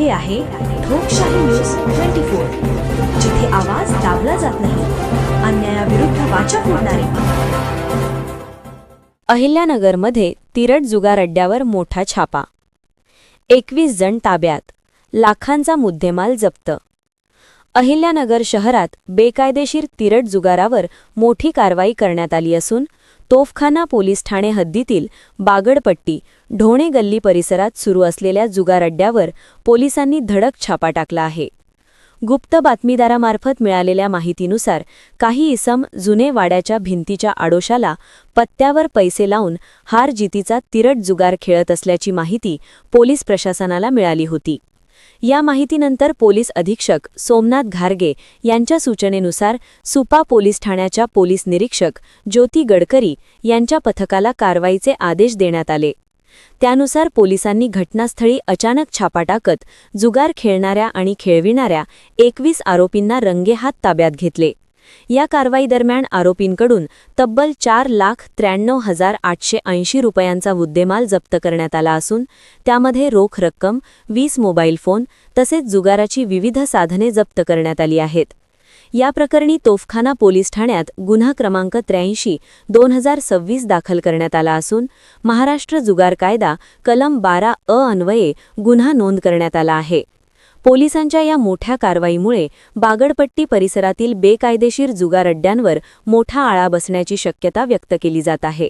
हे आहे लोकशाही न्यूज ट्वेंटी फोर जिथे आवाज दाबला जात नाही अन्यायाविरुद्ध वाचा फोडणारे. अहिल्यानगरमध्ये तिरट जुगार अड्ड्यावर मोठा छापा. एकवीस जण ताब्यात लाखांचा मुद्देमाल जप्त. अहिल्यानगर शहरात बेकायदेशीर तिरट जुगारावर मोठी कारवाई करण्यात आली असून तोफखाना पोलीस ठाणे हद्दीतील बागडपट्टी ढोणे गल्ली परिसरात सुरू असलेल्या जुगार अड्ड्यावर पोलिसांनी धडक छापा टाकला आहे. गुप्त बातमीदारामार्फत मिळालेल्या माहितीनुसार काही इसम जुने वाड्याच्या भिंतीच्या आडोशाला पत्त्यावर पैसे लावून हार जितीचा तिरट जुगार खेळत असल्याची माहिती पोलीस प्रशासनाला मिळाली होती. या माहितीनंतर पोलीस अधीक्षक सोमनाथ घारगे यांच्या सूचनेनुसार सुपा पोलीस ठाण्याच्या पोलीस निरीक्षक ज्योती गडकरी यांच्या पथकाला कारवाईचे आदेश देण्यात आले. त्यानुसार पोलिसांनी घटनास्थळी अचानक छापा टाकत जुगार खेळणाऱ्या आणि खेळविणाऱ्या एकवीस आरोपींना रंगेहात ताब्यात घेतले. या कारवाईदरम्यान आरोपींकडून तब्बल चार लाख त्र्याण्णव हजार आठशे ऐंशी रुपयांचा मुद्देमाल जप्त करण्यात आला असून त्यामध्ये रोख रक्कम वीस मोबाईल फोन तसेच जुगाराची विविध साधने जप्त करण्यात आली आहेत. या प्रकरणी तोफखाना पोलीस ठाण्यात गुन्हा क्रमांक त्र्याऐंशी दोन हजार सव्वीस दाखल करण्यात आला असून महाराष्ट्र जुगार कायदा कलम बारा अ अन्वये गुन्हा नोंद करण्यात आला आहे. पोलिसांच्या या मोठ्या कारवाईमुळे बागडपट्टी परिसरातील बेकायदेशीर जुगार अड्ड्यांवर मोठा आळा बसण्याची शक्यता व्यक्त केली जात आहे.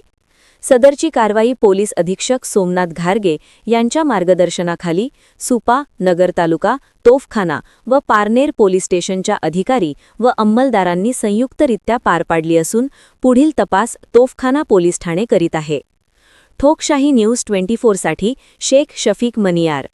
सदरची कारवाई पोलीस अधीक्षक सोमनाथ घारगे यांच्या मार्गदर्शनाखाली सुपा नगर तालुका तोफखाना व पारनेर पोलीस स्टेशनच्या अधिकारी व अंमलदारांनी संयुक्तरित्या पार पाडली असून पुढील तपास तोफखाना पोलीस ठाणे करीत आहे. ठोकशाही न्यूज ट्वेंटी फोरसाठी शेख शफीक मनियार.